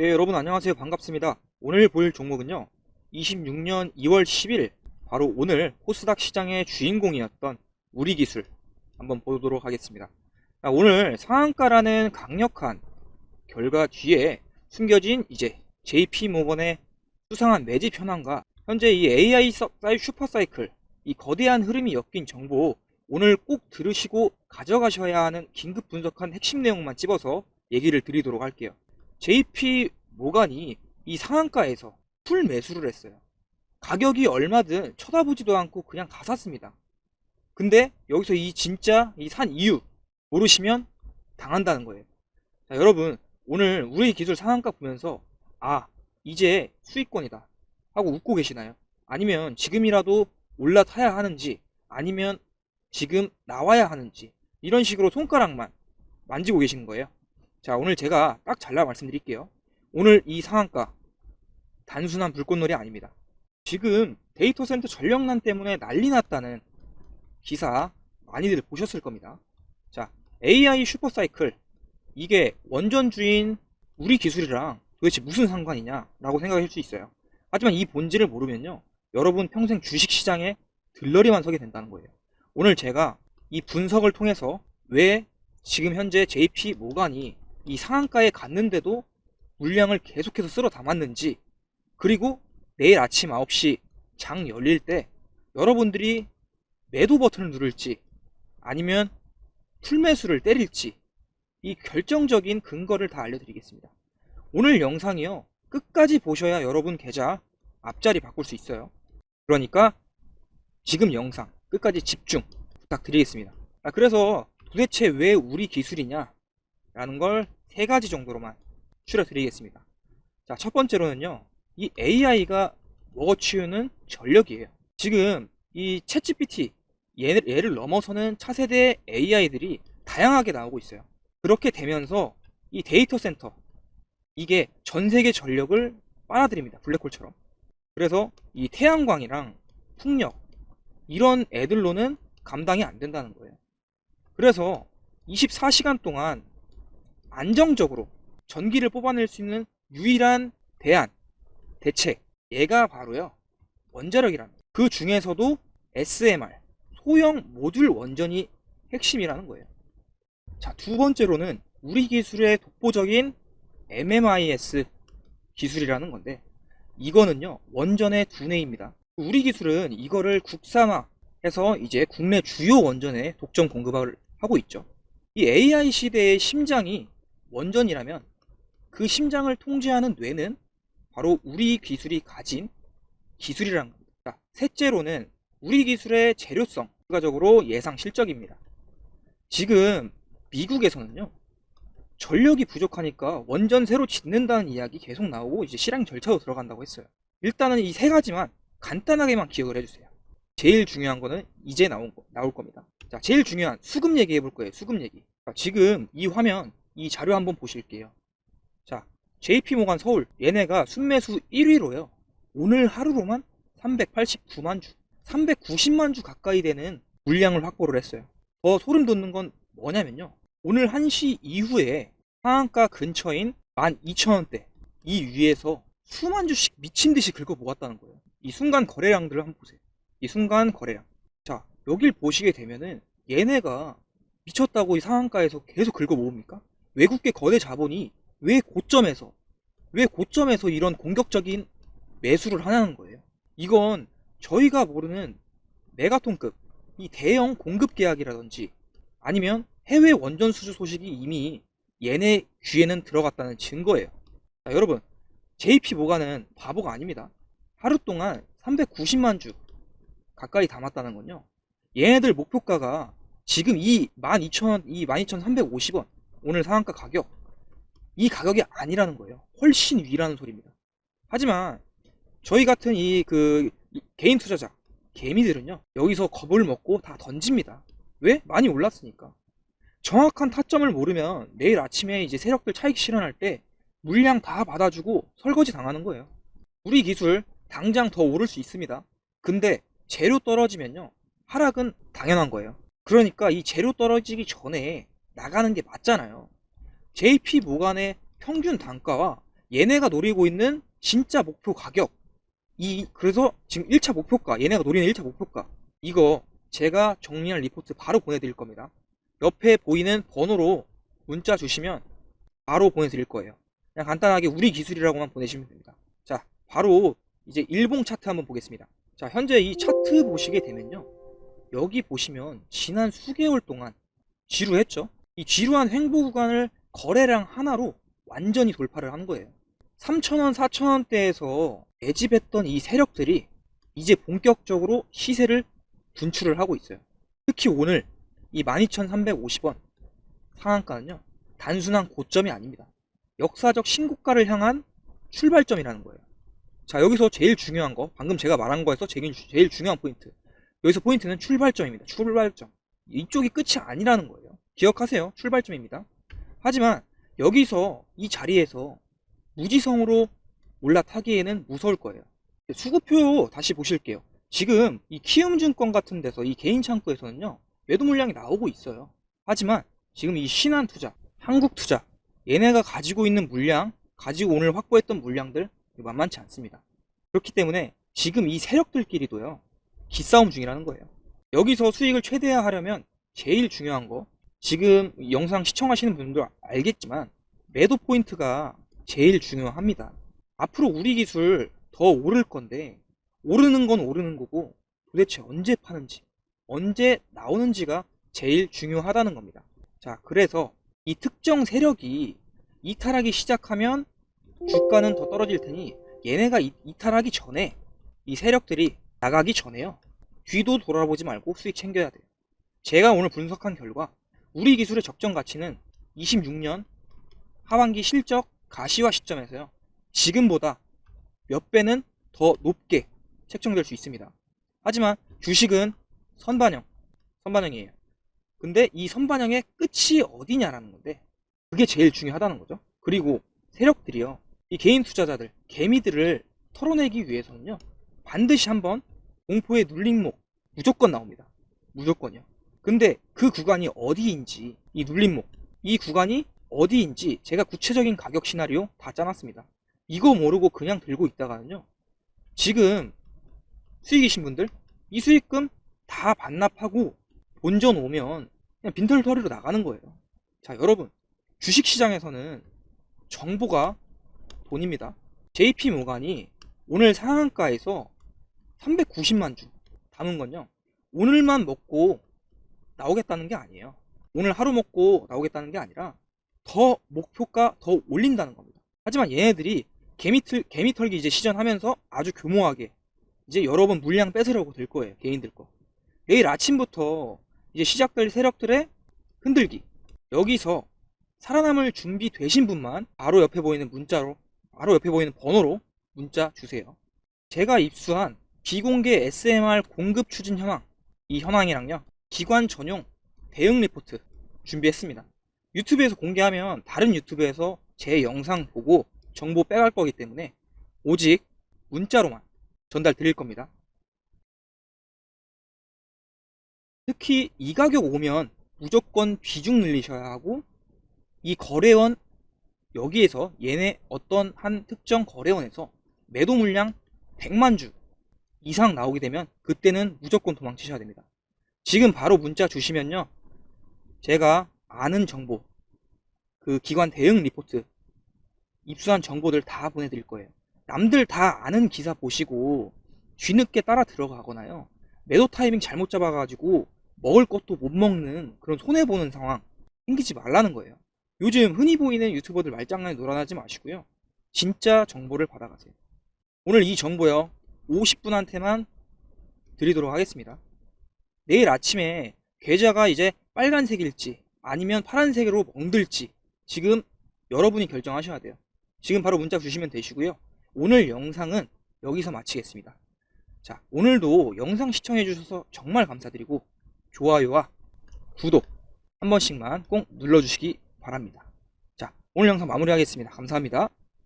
네, 여러분 안녕하세요. 반갑습니다. 오늘 볼 종목은요. 26년 2월 10일 바로 오늘 코스닥 시장의 주인공이었던 우리기술 한번 보도록 하겠습니다. 자, 오늘 상한가라는 강력한 결과 뒤에 숨겨진 이제 JP모건의 수상한 매집 현황과 현재 이 AI 사이 슈퍼사이클 이 거대한 흐름이 엮인 정보 오늘 꼭 들으시고 가져가셔야 하는 긴급 분석한 핵심 내용만 집어서 얘기를 드리도록 할게요. JP 모간이 이 상한가에서 풀 매수를 했어요. 가격이 얼마든 쳐다보지도 않고 그냥 다 샀습니다. 근데 여기서 이 진짜 이 산 이유 모르시면 당한다는 거예요. 자, 여러분 오늘 우리 기술 상한가 보면서 아 이제 수익권이다 하고 웃고 계시나요? 아니면 지금이라도 올라타야 하는지 아니면 지금 나와야 하는지 이런 식으로 손가락만 만지고 계신 거예요. 자 오늘 제가 딱 잘라 말씀드릴게요. 오늘 이 상한가 단순한 불꽃놀이 아닙니다. 지금 데이터 센터 전력난 때문에 난리 났다는 기사 많이들 보셨을 겁니다. 자, AI 슈퍼사이클 이게 원전 주인 우리 기술이랑 도대체 무슨 상관이냐 라고 생각할 수 있어요. 하지만 이 본질을 모르면요. 여러분 평생 주식 시장에 들러리만 서게 된다는 거예요. 오늘 제가 이 분석을 통해서 왜 지금 현재 JP 모간이 이 상한가에 갔는데도 물량을 계속해서 쓸어 담았는지 그리고 내일 아침 9시 장 열릴 때 여러분들이 매도 버튼을 누를지 아니면 풀매수를 때릴지 이 결정적인 근거를 다 알려드리겠습니다. 오늘 영상이요 끝까지 보셔야 여러분 계좌 앞자리 바꿀 수 있어요. 그러니까 지금 영상 끝까지 집중 부탁드리겠습니다. 아, 그래서 도대체 왜 우리 기술이냐 라는 걸 세 가지 정도로만 추려드리겠습니다. 자, 첫 번째로는요. 이 AI가 먹어치우는 전력이에요. 지금 이 챗GPT 얘를, 얘를 넘어서는 차세대 AI들이 다양하게 나오고 있어요. 그렇게 되면서 이 데이터 센터 이게 전 세계 전력을 빨아들입니다. 블랙홀처럼. 그래서 이 태양광이랑 풍력 이런 애들로는 감당이 안 된다는 거예요. 그래서 24시간 동안 안정적으로 전기를 뽑아낼 수 있는 유일한 대안, 대책, 얘가 바로요, 원자력이랍니다. 그 중에서도 SMR, 소형 모듈 원전이 핵심이라는 거예요. 자, 두 번째로는 우리 기술의 독보적인 MMIS 기술이라는 건데, 이거는요, 원전의 두뇌입니다. 우리 기술은 이거를 국산화해서 이제 국내 주요 원전에 독점 공급을 하고 있죠. 이 AI 시대의 심장이 원전이라면 그 심장을 통제하는 뇌는 바로 우리 기술이 가진 기술이라는 겁니다. 자, 셋째로는 우리 기술의 재료성, 추가적으로 예상 실적입니다. 지금 미국에서는요, 전력이 부족하니까 원전 새로 짓는다는 이야기 계속 나오고 이제 실행 절차도 들어간다고 했어요. 일단은 이 세 가지만 간단하게만 기억을 해주세요. 제일 중요한 거는 이제 나온 거, 나올 겁니다. 자, 제일 중요한 수급 얘기 해 볼 거예요. 수급 얘기. 자, 지금 이 화면, 이 자료 한번 보실게요. 자, JP모간 서울 얘네가 순매수 1위로요. 오늘 하루로만 389만 주, 390만 주 가까이 되는 물량을 확보를 했어요. 더 소름 돋는 건 뭐냐면요. 오늘 1시 이후에 상한가 근처인 12,000원대 이 위에서 수만 주씩 미친 듯이 긁어 모았다는 거예요. 이 순간 거래량들을 한번 보세요. 이 순간 거래량. 자, 여길 보시게 되면은 얘네가 미쳤다고 이 상한가에서 계속 긁어 모읍니까? 외국계 거대 자본이 왜 고점에서 왜 고점에서 이런 공격적인 매수를 하냐는 거예요. 이건 저희가 모르는 메가톤급 이 대형 공급 계약이라든지 아니면 해외 원전 수주 소식이 이미 얘네 귀에는 들어갔다는 증거예요. 자, 여러분 JP 모가는 바보가 아닙니다. 하루 동안 390만 주 가까이 담았다는 건요. 얘네들 목표가가 지금 이 12,000원, 이 12,350원 오늘 상한가 가격 이 가격이 아니라는 거예요. 훨씬 위라는 소리입니다. 하지만 저희 같은 이 그 개인 투자자 개미들은요 여기서 겁을 먹고 다 던집니다. 왜? 많이 올랐으니까. 정확한 타점을 모르면 내일 아침에 이제 세력들 차익 실현할 때 물량 다 받아주고 설거지 당하는 거예요. 우리 기술 당장 더 오를 수 있습니다. 근데 재료 떨어지면요 하락은 당연한 거예요. 그러니까 이 재료 떨어지기 전에 나가는 게 맞잖아요. JP 모간의 평균 단가와 얘네가 노리고 있는 진짜 목표 가격 이 그래서 지금 1차 목표가 얘네가 노리는 1차 목표가 이거 제가 정리한 리포트 바로 보내드릴 겁니다. 옆에 보이는 번호로 문자 주시면 바로 보내드릴 거예요. 그냥 간단하게 우리 기술이라고만 보내시면 됩니다. 자, 바로 이제 일봉 차트 한번 보겠습니다. 자, 현재 이 차트 보시게 되면요. 여기 보시면 지난 수개월 동안 지루했죠? 이 지루한 횡보 구간을 거래량 하나로 완전히 돌파를 한 거예요. 3,000원, 4,000원대에서 매집했던 이 세력들이 이제 본격적으로 시세를 분출을 하고 있어요. 특히 오늘 이 12,350원 상한가는요, 단순한 고점이 아닙니다. 역사적 신고가를 향한 출발점이라는 거예요. 자, 여기서 제일 중요한 거, 방금 제가 말한 거에서 제일 중요한 포인트. 여기서 포인트는 출발점입니다. 출발점. 이쪽이 끝이 아니라는 거예요. 기억하세요. 출발점입니다. 하지만 여기서 이 자리에서 무지성으로 올라타기에는 무서울 거예요. 수급표 다시 보실게요. 지금 이 키움증권 같은 데서 이 개인 창구에서는요 매도 물량이 나오고 있어요. 하지만 지금 이 신한 투자, 한국 투자 얘네가 가지고 있는 물량, 가지고 오늘 확보했던 물량들 만만치 않습니다. 그렇기 때문에 지금 이 세력들끼리도요 기싸움 중이라는 거예요. 여기서 수익을 최대화하려면 제일 중요한 거 지금 이 영상 시청하시는 분들 알겠지만 매도 포인트가 제일 중요합니다. 앞으로 우리 기술 더 오를 건데 오르는 건 오르는 거고 도대체 언제 파는지 언제 나오는지가 제일 중요하다는 겁니다. 자, 그래서 이 특정 세력이 이탈하기 시작하면 주가는 더 떨어질 테니 얘네가 이, 이탈하기 전에 이 세력들이 나가기 전에요. 뒤도 돌아보지 말고 수익 챙겨야 돼요. 제가 오늘 분석한 결과 우리 기술의 적정 가치는 26년 하반기 실적 가시화 시점에서요. 지금보다 몇 배는 더 높게 책정될 수 있습니다. 하지만 주식은 선반영, 선반영이에요. 근데 이 선반영의 끝이 어디냐라는 건데 그게 제일 중요하다는 거죠. 그리고 세력들이요. 이 개인 투자자들, 개미들을 털어내기 위해서는요. 반드시 한번 공포의 눌림목 무조건 나옵니다. 무조건이요. 근데 그 구간이 어디인지 이 눌림목 이 구간이 어디인지 제가 구체적인 가격 시나리오 다 짜놨습니다. 이거 모르고 그냥 들고 있다가는요. 지금 수익이신 분들 이 수익금 다 반납하고 본전 오면 그냥 빈털터리로 나가는 거예요. 자, 여러분. 주식 시장에서는 정보가 돈입니다. JP 모간이 오늘 상한가에서 390만 주 담은 건요. 오늘만 먹고 나오겠다는 게 아니에요. 오늘 하루 먹고 나오겠다는 게 아니라 더 목표가 더 올린다는 겁니다. 하지만 얘네들이 개미틀, 개미털기 이제 시전하면서 아주 교모하게 이제 여러 번 물량 뺏으려고 될 거예요. 개인들 거. 내일 아침부터 이제 시작될 세력들의 흔들기. 여기서 살아남을 준비 되신 분만 바로 옆에 보이는 문자로, 바로 옆에 보이는 번호로 문자 주세요. 제가 입수한 비공개 SMR 공급 추진 현황, 이 현황이랑요, 기관 전용 대응 리포트 준비했습니다. 유튜브에서 공개하면 다른 유튜브에서 제 영상 보고 정보 빼갈 거기 때문에 오직 문자로만 전달 드릴 겁니다. 특히 이 가격 오면 무조건 비중 늘리셔야 하고 이 거래원 여기에서 얘네 어떤 한 특정 거래원에서 매도 물량 100만 주 이상 나오게 되면 그때는 무조건 도망치셔야 됩니다. 지금 바로 문자 주시면요. 제가 아는 정보, 그 기관 대응 리포트, 입수한 정보들 다 보내드릴 거예요. 남들 다 아는 기사 보시고 뒤늦게 따라 들어가거나요. 매도 타이밍 잘못 잡아가지고 먹을 것도 못 먹는 그런 손해보는 상황 생기지 말라는 거예요. 요즘 흔히 보이는 유튜버들 말장난에 놀아나지 마시고요. 진짜 정보를 받아가세요. 오늘 이 정보요. 50분한테만 드리도록 하겠습니다. 내일 아침에 계좌가 이제 빨간색일지 아니면 파란색으로 멍들지 지금 여러분이 결정하셔야 돼요. 지금 바로 문자 주시면 되시고요. 오늘 영상은 여기서 마치겠습니다. 자, 오늘도 영상 시청해 주셔서 정말 감사드리고 좋아요와 구독 한 번씩만 꼭 눌러주시기 바랍니다. 자, 오늘 영상 마무리하겠습니다. 감사합니다.